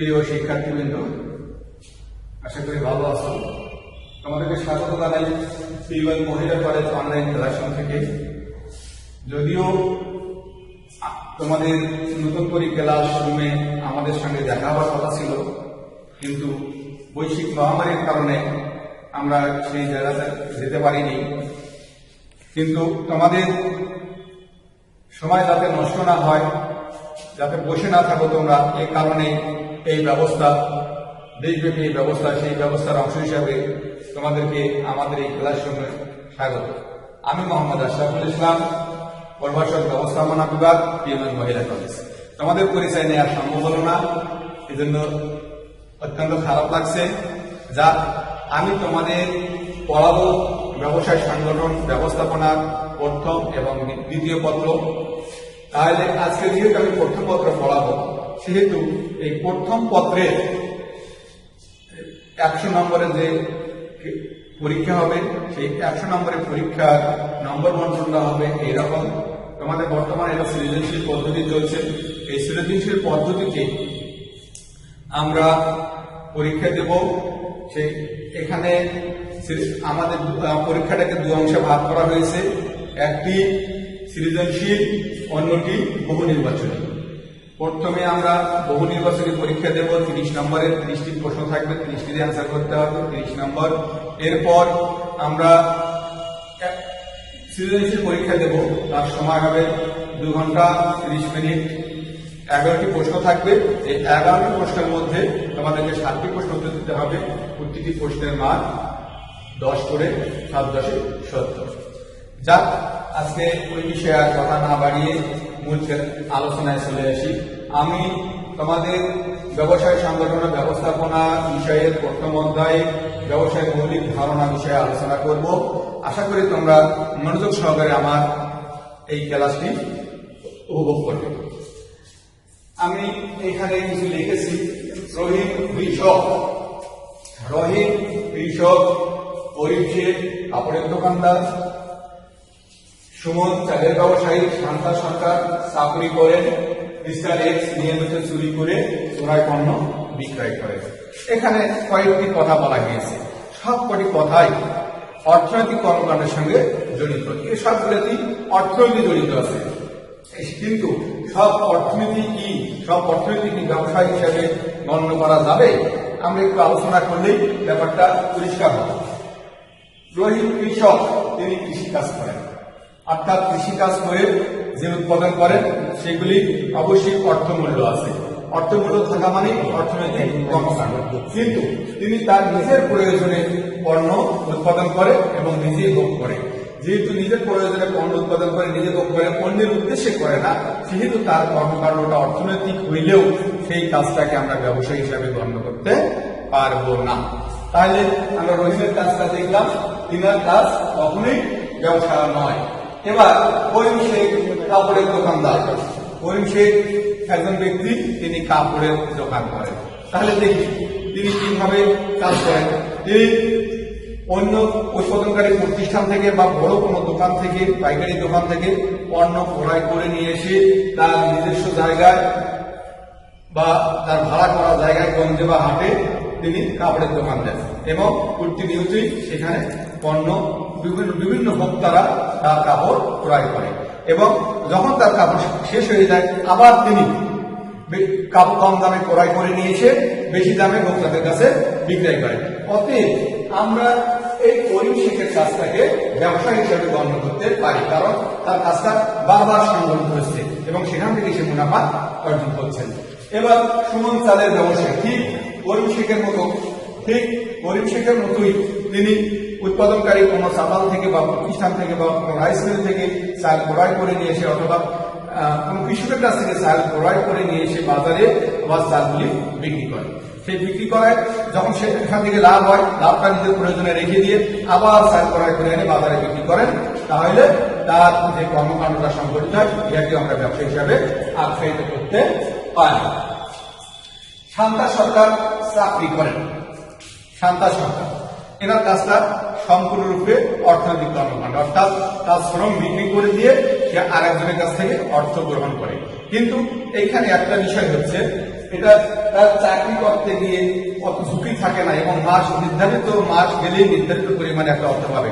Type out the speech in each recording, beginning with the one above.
প্রিয় শিক্ষার্থীবৃন্দ, আশা করি ভালো আছো। তোমাদেরকে স্বাগত জানাই সিলভার মহিলা কলেজ অনলাইন ক্লাসরুম থেকে। যদিও তোমাদের নতুন করে ক্লাস রুমে আমাদের সঙ্গে দেখা হওয়ার কথা ছিল, কিন্তু বৈশ্বিক মহামারীর কারণে আমরা সেই জায়গাতে যেতে পারিনি। কিন্তু তোমাদের সময় যাতে নষ্ট না হয়, যাতে বসে না থাকো তোমরা এই কারণে এই ব্যবস্থা, দেশব্যাপী এই ব্যবস্থা, সেই ব্যবস্থার অংশ হিসাবে তোমাদেরকে আমাদের এই ক্লাসরুমে স্বাগত। আমি মোহাম্মদ আশরাফুল ইসলাম, প্রভাষক ব্যবস্থাপনা বিভাগ পিএমএন মহিলা কলেজ। তোমাদের পরিচয় নেওয়া সম্ভব হলো না, এজন্য অত্যন্ত খারাপ লাগছে। যা আমি তোমাদের পড়াবো ব্যবসায় সংগঠন, ব্যবস্থাপনার প্রথম এবং দ্বিতীয় পত্র। তাহলে আজকে যেহেতু আমি প্রথম পত্র পড়াবো। সেহেতু এই প্রথম পত্রে একশো নম্বরে যে পরীক্ষা হবে, সেই একশো নম্বরের পরীক্ষার নম্বর বন্টনটা হবে এইরকম। তোমাদের বর্তমানে এটা সৃজনশীল পদ্ধতি চলছে। এই সৃজনশীল পদ্ধতিতে আমরা পরীক্ষা দেব। সে এখানে আমাদের পরীক্ষাটাকে দু অংশে ভাগ করা হয়েছে। একটি সৃজনশীল, অন্যটি বহু নির্বাচনী। প্রথমে আমরা বহু নির্বাচনী পরীক্ষা দেব, তিরিশ নম্বরের তিরিশটি প্রশ্ন থাকবে তিরিশটি অ্যান্সার করতে হবে, তিরিশ নম্বর। এরপর আমরা সৃজনশীল পরীক্ষা দেব, তার সময় হবে দু ঘণ্টা তিরিশ মিনিট। এগারোটি প্রশ্ন থাকবে, এই এগারোটি প্রশ্নের মধ্যে তোমাদেরকে সাতটি প্রশ্ন উত্তর দিতে হবে, প্রতিটি প্রশ্নের মান দশ করে সাত দশে সত্তর। যাক, আজকে ওই বিষয়ে আর কথা না বাড়িয়ে মূল আলোচনায় চলে আসি। আমি তোমাদের ব্যবসায় সংগঠন ব্যবস্থাপনা বিষয়ের প্রথম অধ্যায়ে ব্যবসায়ের মৌলিক ধারণা বিষয়ে আলোচনা করব। আশা করি তোমরা মনোযোগ সহকারে আমার এই ক্লাসটি উপভোগ করবে। আমি এখানে কিছু লিখেছি। রহিম কৃষক। রহিম কৃষক পরিচয় কাপড়ের দোকানদার। সুমন চালের ব্যবসায়ী শান্তা সরকার চাকরি করেন, মিস্টার এক্স নিয়মিত চুরি করে চোরাই পণ্য বিক্রয় করেন। এখানে কয়েকটি কথা বলা গিয়েছে। সব কটি কথাই অর্থনৈতিক কর্মকাণ্ডের সঙ্গে জড়িত। এই সবগুলোতেই অর্থনীতি জড়িত আছে। কিন্তু সব অর্থনীতি কি? সব অর্থনীতি কি ব্যবসা হিসেবে গণ্য করা যাবে? আমরা একটু আলোচনা করলেই ব্যাপারটা পরিষ্কার হবে। রোহিত কৃষক, তিনি কৃষিকাজ করেন। অর্থাৎ কৃষিকাজ করে যে উৎপাদন করেন, সেগুলি অবশ্যই অর্থমূল্য আছে। অর্থমূল্য থাকা মানে অর্থনৈতিক কিন্তু তিনি তার নিজের প্রয়োজনে পণ্য উৎপাদন করে এবং নিজেই ভোগ করে। যেহেতু নিজের প্রয়োজনে পণ্য উৎপাদন করে, নিজে ভোগ করে, অন্যের উদ্দেশ্যে করে না, সেহেতু তার কর্মকাণ্ডটা অর্থনৈতিক হইলেও সেই কাজটাকে আমরা ব্যবসায়ী হিসাবে গণ্য করতে পারব না। তাহলে আমরা রহিমের কাজটা দেখলাম। তিনার কাজ কখনোই ব্যবসা নয়। এবার করিম শেখ কাপড়ের দোকানদার। করিম শেখ একজন ব্যক্তি, তিনি কাপড়ের দোকান করেন। তাহলে দেখি, তিনি কীভাবে কাজ করেন? তিনি অন্য উৎপাদনকারী প্রতিষ্ঠান থেকে বা বড় কোনো দোকান থেকে, পাইকারি দোকান থেকে পণ্য ক্রয় করে নিয়ে এসে তার নিজস্ব জায়গায় বা তার ভাড়া করা জায়গায় গঞ্জে বা হাটে তিনি কাপড়ের দোকান দেন। এবং প্রতিনিয়তই সেখানে পণ্য বিভিন্ন বিভিন্ন ভোক্তারা তার কাপড় ক্রয় করে। এবং যখন তার কাপড় শেষ হয়ে যায়, আবার তিনি কাপড় কম দামে ক্রয় করে নিয়েছে বেশি দামে ভোক্তাদের কাছে বিক্রয় করে। অতএব আমরা এই করিম শেখের কাজটাকে ব্যবসা হিসেবে গণ্য করতে পারি, কারণ তার কাজটা বারবার সংগ্রহ হচ্ছে এবং সেখান থেকে সে মুনাফা অর্জন করছেন। এবার সুমন চালের ব্যবসায় ঠিক করিম শেখের মতো, ঠিক করিম শেখের মতোই তিনি উৎপাদনকারী কোনো চাতাল থেকে বা প্রতিষ্ঠান থেকে বা কোনো রাইস মিল থেকে চাল ক্রয় করে নিয়ে এসে অথবা কোনো কৃষকের কাছ থেকে চাল ক্রয় করে নিয়ে এসে বাজারে আবার চালগুলি বিক্রি করে। সেই বিক্রি করায় যখন সে এখান থেকে লাভ হয়, লাভটা নিজের প্রয়োজনে রেখে দিয়ে আবার চাল ক্রয় করে এনে বাজারে বিক্রি করেন, তাহলে তার যে কর্মকাণ্ডটা সংঘটিত হয় এটাকে আমরা ব্যবসা হিসাবে আখ্যায়িত করতে পারি। শান্তা সরকার চাকরি করেন। শান্তা সরকার। এনার কাজটা সম্পূর্ণরূপে অর্থনৈতিক কর্মকাণ্ড। অর্থাৎ তার শ্রম বিক্রি করে দিয়ে সে আরেকজনের কাছ থেকে অর্থ গ্রহণ করে। কিন্তু এইখানে একটা বিষয় হচ্ছে, এটা তার চাকরি করতে গিয়ে অত ঝুঁকি থাকে না এবং মাস নির্ধারিত মাস গেলেই নির্ধারিত পরিমাণে একটা অর্থ পাবে।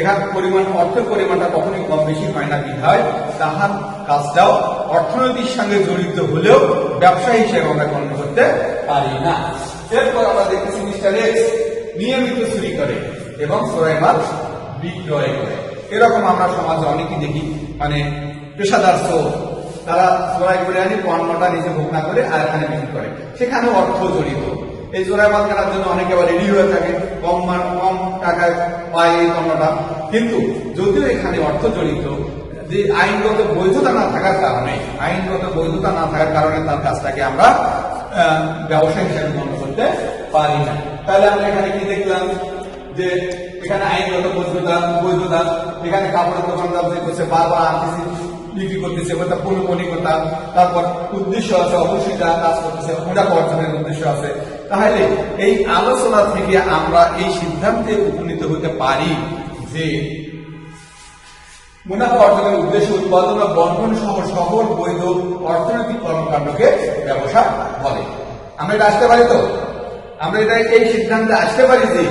এখান পরিমাণ, অর্থের পরিমাণটা কখনোই কম বেশি হয় না বিধায় তাহার কাজটাও অর্থনৈতিক সঙ্গে জড়িত হলেও ব্যবসা হিসেবে আমরা গণ্য করতে পারি না। এরপর আমরা দেখতেছি মিস্টার এক্স। নিয়মিত চুরি করে এবং চোরাই মাল বিক্রয় করে। এরকম আমরা সমাজে অনেকেই দেখি মানে পেশাদার চোর, তারা চোরাই করে আনি, পণ্যটা নিজে ভোগ না করে আর এখানে বিক্রি করে। সেখানে অর্থ জড়িত। এই চোরাই মাল কেনার জন্য অনেকে আবার রেডি হয়ে থাকে, কম কম টাকায় পায় এই পণ্যটা। কিন্তু যদিও এখানে অর্থ জড়িত, যে আইনগত বৈধতা না থাকার কারণে, আইনগত বৈধতা না থাকার কারণে তার কাজটাকে আমরা ব্যবসা হিসেবে গণ্য করতে পারি না। তাহলে আমরা এখানে কি দেখলাম? যে এখানে আইনগত বৈধতা বৈধতা, এখানে কাপড়ের দোকানদার যে করছে, বারবার আনতেছে বিক্রি করতেছে, ওটা পৌনপনিকতা তারপর উদ্দেশ্য আছে, অবশ্যই যা কাজ করতেছে মুনাফা অর্জনের উদ্দেশ্য আছে। তাহলে এই আলোচনা থেকে আমরা এই সিদ্ধান্তে উপনীত হতে পারি যে মুনাফা অর্জনের উদ্দেশ্য উৎপাদন ও বন্টন সহ সকল বৈধ অর্থনৈতিক কর্মকাণ্ডকে ব্যবসা বলে। আমরা এটা আসতে পারি তো? আমরা এটা এই সিদ্ধান্তে আসতে পারি যে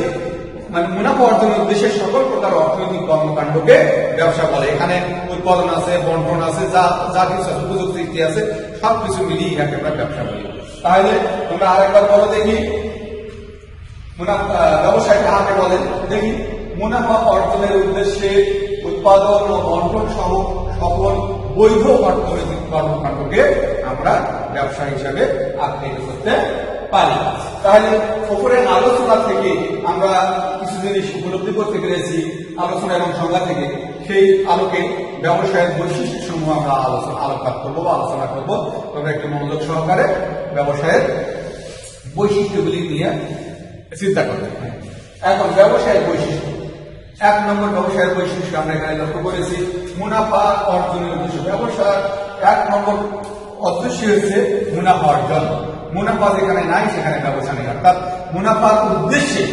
মানে মুনাফা অর্জনের উদ্দেশ্যে সকল প্রকার অর্থনৈতিক কর্মকাণ্ডকে ব্যবসা বলে। এখানে উৎপাদন আছে, বন্টন আছে, যা যা কিছু আছে প্রযুক্তি আছে, সবকিছু মিলিয়ে ইহাকে আমরা ব্যবসা বলি। তাহলে তোমরা আরেকবার বলো দেখি। মুনাফা ব্যবসায় কাহাকে বলেন দেখি, মুনাফা অর্জনের উদ্দেশ্যে উৎপাদন ও বন্টন সহ সকল বৈধ অর্থনৈতিক কর্মকাণ্ডকে আমরা ব্যবসা হিসাবে আখ্যায়িত করতে পারি। তাহলে উপরে আলোচনা থেকে আমরা কিছু জিনিস উপলব্ধি করতে পেরেছি, আলোচনা এবং সংজ্ঞা থেকে। সেই আলোকে ব্যবসায়ের বৈশিষ্ট্য সমূহ আমরা আলোচনা আলোকপাত করব বা আলোচনা করব। তবে একটু মনোযোগ সহকারে ব্যবসায়ের বৈশিষ্ট্যগুলি নিয়ে চিন্তা করতে। এখন ব্যবসায়ের বৈশিষ্ট্য। এক নম্বর ব্যবসায়ের বৈশিষ্ট্য আমরা এখানে লক্ষ্য করেছি, মুনাফা অর্জনের উদ্দেশ্য। ব্যবসার এক নম্বর উদ্দেশ্য হচ্ছে মুনাফা অর্জন। মুনাফা যেখানে নাই, সেখানে ব্যবসা নেই। অর্থাৎ মুনাফার উদ্দেশ্যে,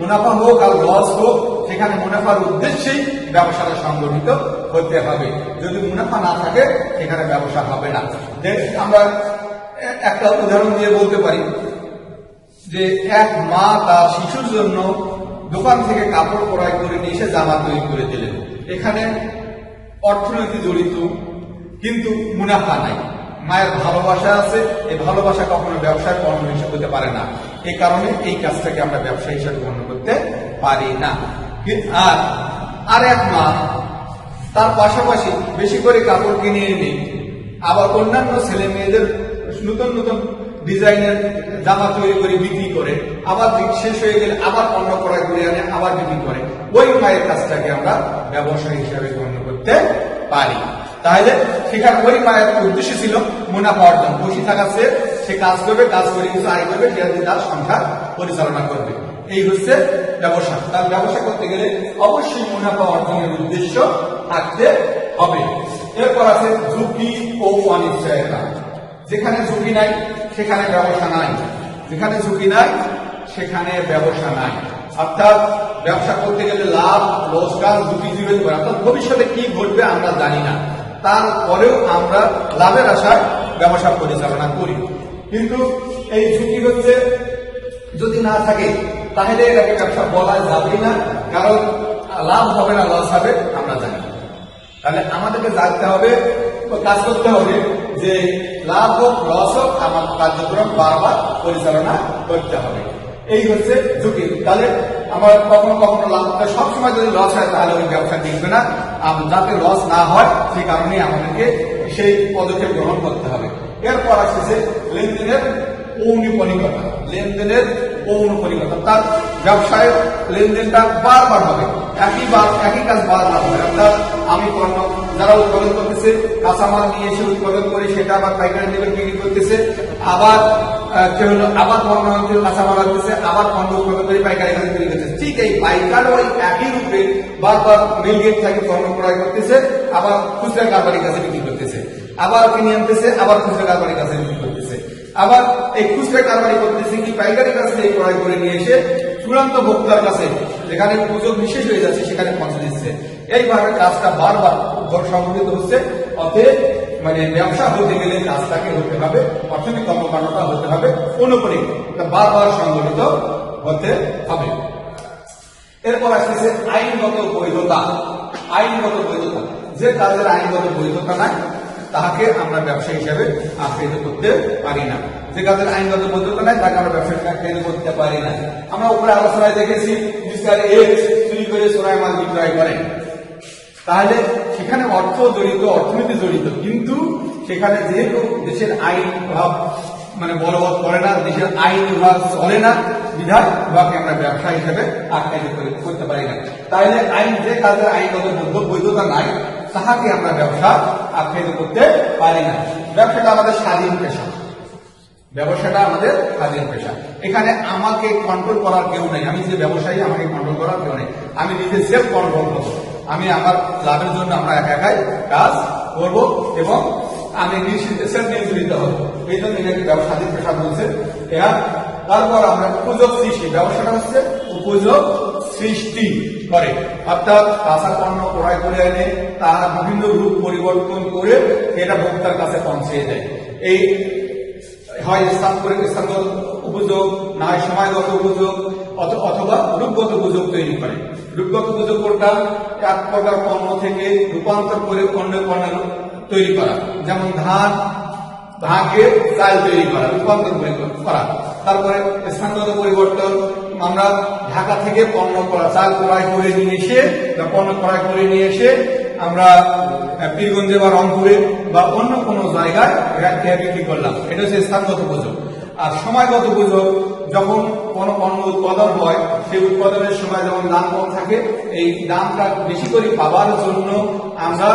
মুনাফা হোক আর লস হোক, সেখানে মুনাফার উদ্দেশ্যেই ব্যবসাটা সংগঠিত হতে হবে। যদি মুনাফা না থাকে, সেখানে ব্যবসা হবে না। আমরা একটা উদাহরণ দিয়ে বলতে পারি, যে এক মা তার শিশুর জন্য দোকান থেকে কাপড় ক্রয় করে নিয়ে এসে জামা তৈরি করে দিলেন। এখানে অর্থনীতি জড়িত, কিন্তু মুনাফা নাই। মায়ের ভালোবাসা আছে, এই ভালোবাসা কখনো ব্যবসায় পণ্য হিসেবে হতে পারে না। এই কারণে এই কাজটাকে আমরা ব্যবসা হিসেবে গণ্য করতে পারি না। আর আর এক মা, তার পাশাপাশি বেশি করে কাপড় কিনে এনে আবার অন্যান্য ছেলে মেয়েদের নতুন নতুন ডিজাইনের জামা তৈরি করে বিক্রি করে, আবার শেষ হয়ে গেলে আবার অন্য ক্রয় করে আনে আবার বিক্রি করে, ওই মায়ের কাজটাকে আমরা ব্যবসা হিসাবে গণ্য করতে পারি। তাহলে সেখানে ওই মায়ের উদ্দেশ্য ছিল মুনাফা অর্জন। বসে থাকা সে সে কাজ করবে, কাজ করে কিছু আয় করবে, সে দিয়ে তার সংসার পরিচালনা করবে। এই হচ্ছে ব্যবসা। তার ব্যবসা করতে গেলে অবশ্যই মুনাফা অর্জনের উদ্দেশ্য থাকতে হবে। এরপর আছে ঝুঁকি ও অনিশ্চয়তা। যেখানে ঝুঁকি নাই, সেখানে ব্যবসা নাই। যেখানে ঝুঁকি নাই, সেখানে ব্যবসা নাই। অর্থাৎ ব্যবসা করতে গেলে লাভ লোকসান ঝুঁকি জীবে অর্থাৎ ভবিষ্যতে কি ঘটবে আমরা জানি না। তারপরেও আমরা লাভের আশায় ব্যবসা পরিচালনা করি কিন্তু এই ঝুঁকি হচ্ছে, যদি না থাকে, তাহলে এটাকে ব্যবসা বলা যাবে না, কারণ লাভ হবে না, লস হবে, আমরা জানি। তাহলে আমাদেরকে জানতে হবে কাজ করতে হবে যে লাভ হোক, লস হোক, আমার কার্যক্রম বারবার পরিচালনা করতে হবে এই হচ্ছে ঝুঁকি। তাহলে আমার কখনো কখনো লাভ হবে। সবসময় যদি লস হয়, তাহলে ওই ব্যবসা টিকবে না। যাতে লস না হয় সেই কারণে আমাদেরকে সেই পদক্ষেপ গ্রহণ করতে হবে। এরপর আসতেছে লেনদেনের পৌনিপনিকতা লেনদেনের পৌনপনিকতা তার ব্যবসায় লেনদেনটা বারবার হবে। একই বার, একই কাজ বারবার হবে। অর্থাৎ আমি পণ্য যারা উৎপাদন করতেছে, কাঁচামাল নিয়ে এসে উৎপাদন করে, সেটা আবার পাইকারি লেভেল বিক্রি করতেছে, আবার কেউ আবার পণ্য আনতে কাঁচামাল আনতেছে আবার পণ্য উৎপাদন করে পাইকারি কাছে বিক্রি করতেছে ঠিক এই পাইকার ওই একই রূপে বারবার মিল গেট পণ্য ক্রয় করতেছে, আবার খুচরা কারবারির কাছে বিক্রি করতেছে। আবার কিনে আনতেছে, আবার খুচরা কারবারির কাছে বিক্রি করতেছে। আবার এই খুচরা কারবারি করতেছে কি পাইকারি কাছ থেকে ক্রয় করে নিয়ে এসে চূড়ান্ত ভোক্তার কাছে, যেখানে পুজো বিশেষ হয়ে যাচ্ছে, সেখানে পৌঁছে দিচ্ছে। এইভাবে কাজটা বারবার সংঘটিত হচ্ছে, অতএব মানে ব্যবসা হতে গেলে কাজটাকে হতে হবে, অর্থনৈতিক কর্মকাণ্ডটা হতে হবে অনুপরি বারবার সংগঠিত হতে হবে। এরপর আসতেছে আইনগত বৈধতা। আইনগত বৈধতা। যে কাজের আইনগত বৈধতা নাই, তাহাকে আমরা ব্যবসা হিসাবে আখ্যায়িত করতে পারি না। যে কাজের আইনগত বৈধতা নাই, তাকে আমরা ব্যবসা আখ্যায়িত করতে পারি না। আমরা উপরে আলোচনায় দেখেছি মিস্টার এক্স চুরি করে সোনায় মাল বিক্রয় করেন। তাহলে সেখানে অর্থ জড়িত, অর্থনীতি জড়িত, কিন্তু সেখানে যেহেতু দেশের আইন প্রভাব মানে বলবৎ করে না, দেশের আইন বিভাগ চলে না, বিধান বিভাগকে আমরা ব্যবসা হিসেবে আখ্যায়িত করতে পারি না। তাহলে আইন যে কাজের আইনগত বৈধ- বৈধতা নাই, তাহাকে আমরা ব্যবসা আখ্যায়িত করতে পারি না। ব্যবসাটা আমাদের স্বাধীন পেশা। ব্যবসাটা আমাদের স্বাধীন পেশা। এখানে আমাকে কন্ট্রোল করার কেউ নেই। আমি যে ব্যবসায়ী, আমাকে কন্ট্রোল করার কেউ নেই। আমি নিজে সেলফ কন্ট্রোল করব। আমি আমার লাভের জন্য আমরা একা একাই কাজ করব এবং আমি সেলফ নিয়োজিত হব। এই জন্য এটাকে ব্যবসা স্বাধীন পেশা বলছে। তারপর আমরা উপযোগ সৃষ্টি, ব্যবসাটা হচ্ছে উপযোগ সৃষ্টি করে। অর্থাৎ কাঁচা পণ্য ক্রয় করে এনে তার বিভিন্ন রূপ পরিবর্তন করে এটা ভোক্তার কাছে পৌঁছে দেয়। এই হয় স্থান করে স্থানগত উপযোগ, না হয় সময়গত উপযোগ অথবা রূপগত উপযোগ তৈরি করে। রূপগত উপযোগ কোনটা? এক প্রকার পণ্য থেকে রূপান্তর করে অন্য পণ্য তৈরি করা। যেমন ধান ধানকে চাল তৈরি করা, রূপান্তর করে তারপরে স্থানগত পরিবর্তন, আমরা ঢাকা থেকে পণ্য করা, চাল ক্রয় করে নিয়ে এসে বা পণ্য ক্রয় করে নিয়ে এসে আমরা পীরগঞ্জে বা রংপুরে বা অন্য কোনো জায়গায় বিক্রি করলাম। এটা হচ্ছে স্থানগত উপযোগ আর সময়গত উপযোগ যখন কোনো পণ্য উৎপাদন হয়, সেই উৎপাদনের সময় যখন দাম কম থাকে, এই দামটা বেশি করে পাওয়ার জন্য আমরা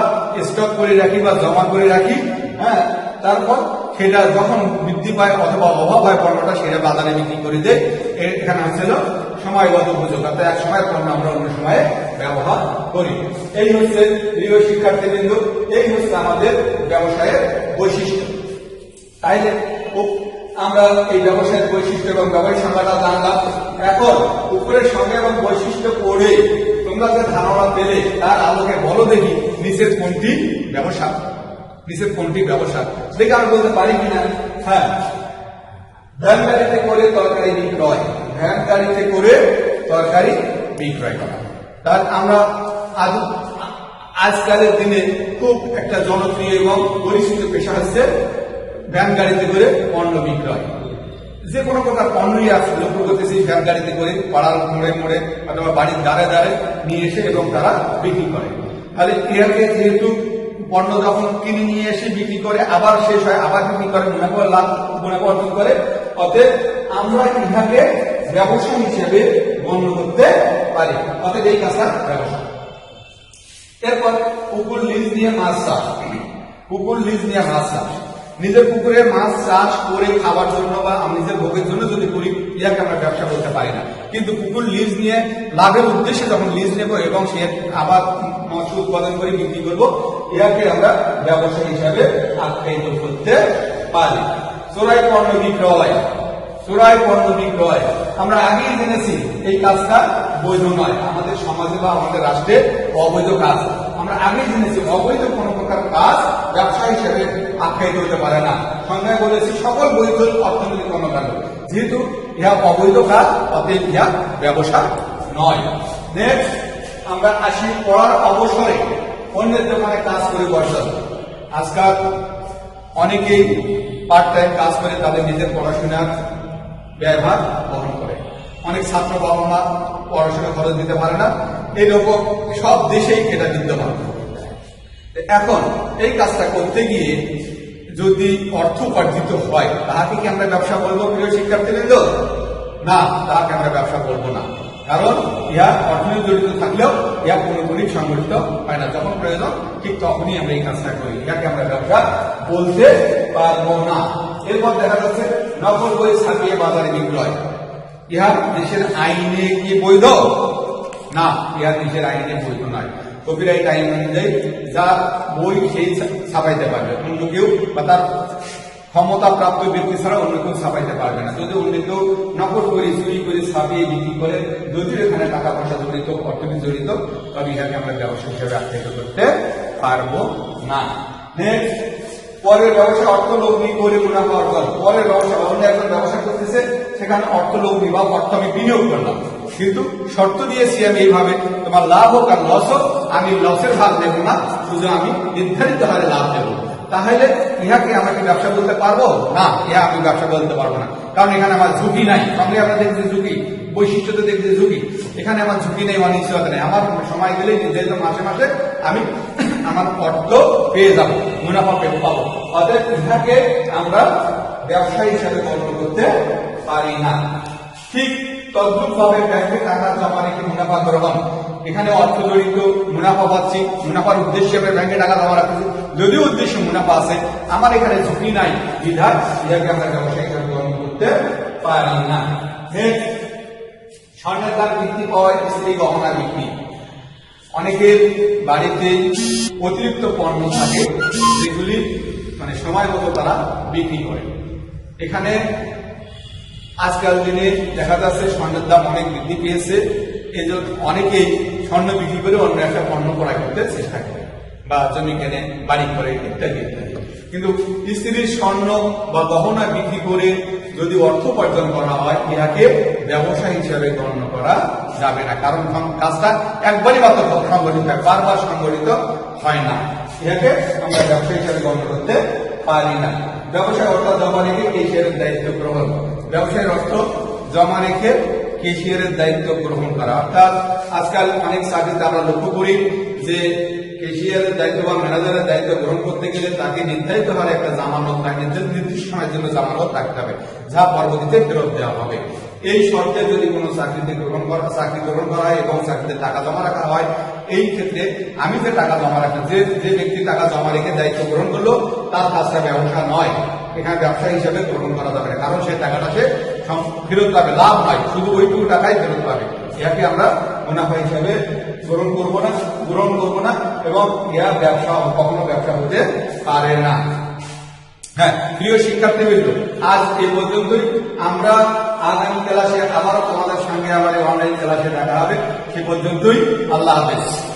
স্টক করে রাখি বা জমা করে রাখি হ্যাঁ? তারপর সেটা যখন বৃদ্ধি পায় অথবা অভাব হয় পণ্যটা, সেটা বাজারে বিক্রি করে দেয়। এখানে হচ্ছিল সময়গত উপযোগ অর্থাৎ এক সময় পণ্য আমরা অন্য সময়ে ব্যবহার করি। এই হচ্ছে প্রিয় শিক্ষার্থীবৃন্দ, এই হচ্ছে আমাদের ব্যবসায়ের বৈশিষ্ট্য। তাইলে আমরা এই ব্যবসায়ের বৈশিষ্ট্য এবং ব্যবসায়িক সংজ্ঞাটা জানলাম। এখন উপরের সঙ্গে এবং বৈশিষ্ট্য পড়ে তোমরা যে ধারণা পেলে, তার আলোকে বলো দেখি, নিচের কোনটি ব্যবসা? নিচের কোনটি ব্যবসা? দেখে আমি বলতে পারি কিনা? হ্যাঁ। ভ্যান গাড়িতে করে তরকারি বিক্রয়। ভ্যান গাড়িতে করে তরকারি বিক্রয় করা। তার আমরা আজ আজকালের দিনে খুব একটা জনপ্রিয় এবং পরিচিত পেশা হচ্ছে ভ্যান গাড়িতে করে পণ্য বিক্রয়। যে কোনো প্রকার পণ্যই আছে লক্ষ্য ভ্যান গাড়িতে করে পাড়ার মোড়ে মোড়ে অথবা বাড়ির দ্বারে দ্বারে নিয়ে এসে এবং তারা বিক্রি করে। তাহলে ইহাকে যেহেতু পণ্য যখন কিনে নিয়ে এসে বিক্রি করে, আবার শেষ হয়, আবার বিক্রি করে মুনাফা লাভ মুনাফা অর্জন করে? অতএব আমরা ইহাকে ব্যবসা হিসেবে গণ্য করতে পারি। অতএব এই কাজটা ব্যবসা। এরপর পুকুর লিজ নিয়ে মাছ চাষ। পুকুর লিজ নিয়ে মাছ চাষ। নিজের পুকুরে মাছ চাষ করে খাবার জন্য বা আমি নিজের ভোগের জন্য যদি করি, ইয়াকে আমরা ব্যবসা বলতে পারি না। কিন্তু পুকুর লিজ নিয়ে, লাভের উদ্দেশ্যে যখন লিজ নেব এবং সে আবার মৎস্য উৎপাদন করে বিক্রি করব, ইয়াকে আমরা ব্যবসা হিসাবে আখ্যায়িত করতে পারি। চোরাই পণ্য বিক্রয়। চোরাই পণ্য বিক্রয়। আমরা আগেই জেনেছি, এই কাজটা বৈধ নয়। আমাদের সমাজে বা আমাদের রাষ্ট্রে অবৈধ কাজ। আমরা আগেই জেনেছি, অবৈধ কোন প্রকার কাজ ব্যবসা হিসেবে আখ্যায়িত হতে পারে না। সংজ্ঞায় বলেছি, সকল বৈধ অর্থনৈতিক কর্মকাণ্ড। যেহেতু ইহা অবৈধ কাজ, অতএব ইহা ব্যবসা নয়। নেক্সট আমরা আসি পড়ার অবসরে। অন্যের দোকানে কাজ করে বসা আজকাল অনেকেই পার্ট টাইম কাজ করে, তাদের নিজের পড়াশোনার ব্যয়ভার বহন করে। অনেক ছাত্র বাবা মা পড়াশোনা খরচ দিতে পারে না। এরকম সব দেশেই এটা বিদ্যমান। এখন এই কাজটা করতে গিয়ে যদি অর্থ উপার্জিত হয়, তাহাকে কি আমরা ব্যবসা বলব প্রিয় শিক্ষার্থীবৃন্দ? না, তাহাকে আমরা ব্যবসা বলব না। কারণ ইহা অর্থনীতি জড়িত থাকলেও ইহা পুরোপুরি সংগঠিত হয় না। যখন প্রয়োজন, ঠিক তখনই আমরা এই কাজটা করি। ইহাকে আমরা ব্যবসা বলতে পারব না। এরপর দেখা যাচ্ছে নকল বই ছাপিয়ে বাজারে বিক্রয়। ইহা দেশের আইনে কি বৈধ? না ইহা দেশের আইনে বৈধ নয়। কপিরাইট আইন অনুযায়ী যা বই সেই ছাপাইতে পারবে। অন্য কেউ বা তার ক্ষমতা প্রাপ্ত ব্যক্তি ছাড়া অন্য কেউ ছাপাইতে পারবে না। যদি অন্য কেউ নকল করে, চুরি করে, ছাপিয়ে, বিক্রি করে যদিও এখানে টাকা পয়সা জড়িত, অর্থনীতি জড়িত, তবে ইহাকে আমরা ব্যবসা হিসেবে আখ্যায়িত করতে পারব না। পরের ব্যবসা অর্থ লগ্নি করে মুনাফা অর্জন। পরের ব্যবসা, অন্য একজন ব্যবসা করতেছে, সেখানে অর্থ লগ্নি বা অর্থ আমি বিনিয়োগ করলাম। কিন্তু শর্ত দিয়েছি আমি এইভাবে, তোমার লাভ হোক আর লস হোক, আমি লসের ভাগ দেবো না, শুধু আমি নির্ধারিত হারে লাভ দেবো। তাহলে ইহাকে আমাকে ব্যবসা বলতে পারব? না, ইহা আমি ব্যবসা বলতে পারব না। কারণ এখানে আমার ঝুঁকি নাই। সঙ্গে আমরা দেখছি ঝুঁকি বৈশিষ্ট্যতে দেখছি ঝুঁকি। এখানে আমার ঝুঁকি নেই, অনিশ্চয়তা নেই। আমার সময় গেলে নির্ধারিত মাসে মাসে আমি আমার অর্থ পেয়ে যাব, মুনাফা পেয়ে পাবো। অতএব ইহাকে আমরা ব্যবসা হিসাবে গণ্য করতে পারি না। ঠিক তদ্রুপ ভাবে ব্যাংকে টাকা জমা রেখে মুনাফা গ্রহণ এখানে অর্থ জড়িত মুনাফা পাচ্ছি, মুনাফার উদ্দেশ্যে ব্যাংকে টাকা জমা রাখতেছি। যদিও উদ্দেশ্যে মুনাফা আছে, আমার এখানে ঝুঁকি নাই। বিধায় ইহাকে আমরা ব্যবসা হিসাবে গ্রহণ করতে পারি না। স্বর্ণের দাম বৃদ্ধি পাওয়ায় স্ত্রী গহনা বিক্রি। অনেকের বাড়িতে অতিরিক্ত পণ্য থাকে, যেগুলি মানে সময় মতো তারা বিক্রি করে। এখানে আজকাল দিনে দেখা যাচ্ছে স্বর্ণের দাম অনেক বৃদ্ধি পেয়েছে। এই জন্য অনেকেই স্বর্ণ বিক্রি করে অন্য একটা পণ্য ক্রয় করতে চেষ্টা করে বা জমি কেনে, বাড়ি করে ইত্যাদি ইত্যাদি। কিন্তু স্ত্রীর স্বর্ণ বা গহনা বিক্রি করে যদি অর্থ উপার্জন করা হয়, ইহাকে ব্যবসা হিসাবে গণ্য করা যাবে না। কারণ কাজটা একবারই মাত্র সংগঠিত হয় বারবার সংগঠিত হয় না। ইহাকে আমরা ব্যবসা হিসাবে গণ্য করতে পারি না। ব্যবসায় অর্থ জমা রেখে কেশিয়ারের দায়িত্ব গ্রহণ ব্যবসায়ের অর্থ জমা রেখে কেশিয়ারের দায়িত্ব গ্রহণ করা। অর্থাৎ আজকাল অনেক চাকরিতে আমরা লক্ষ্য করি যে কেশিয়ারের দায়িত্ব বা ম্যানেজারের দায়িত্ব গ্রহণ করতে গেলে তাকে নির্ধারিত হারে একটা জামানত থাকে নির্দিষ্ট সময়ের জন্য জামানত রাখতে হবে, যা পরবর্তীতে ফেরত দেওয়া হবে। এই শর্তে যদি কোনো চাকরিতে গ্রহণ করা, চাকরি গ্রহণ করা হয় এবং চাকরিতে টাকা জমা রাখা হয়, এই ক্ষেত্রে আমি যে টাকা জমা রাখি, যে যে ব্যক্তি টাকা জমা রেখে দায়িত্ব গ্রহণ করল, তার কাজটা ব্যবসা নয়। এখানে ব্যবসা হিসাবে গ্রহণ করা যাবে না। কারণ সেই টাকাটা সে ফেরত পাবে, লাভ হয়, শুধু ওইটুকু টাকাই ফেরত পাবে। ইহাকে আমরা মুনাফা হিসাবে গ্রহণ করব না, গ্রহণ করব না এবং ইহা ব্যবসা কখনো ব্যবসা হতে পারে না। হ্যাঁ প্রিয় শিক্ষার্থীবৃন্দ, আজ এই পর্যন্তই। আমরা আগামী ক্লাসে আবারও তোমাদের সঙ্গে আমার অনলাইন ক্লাসে দেখা হবে। সে পর্যন্তই। আল্লাহ হাফেজ।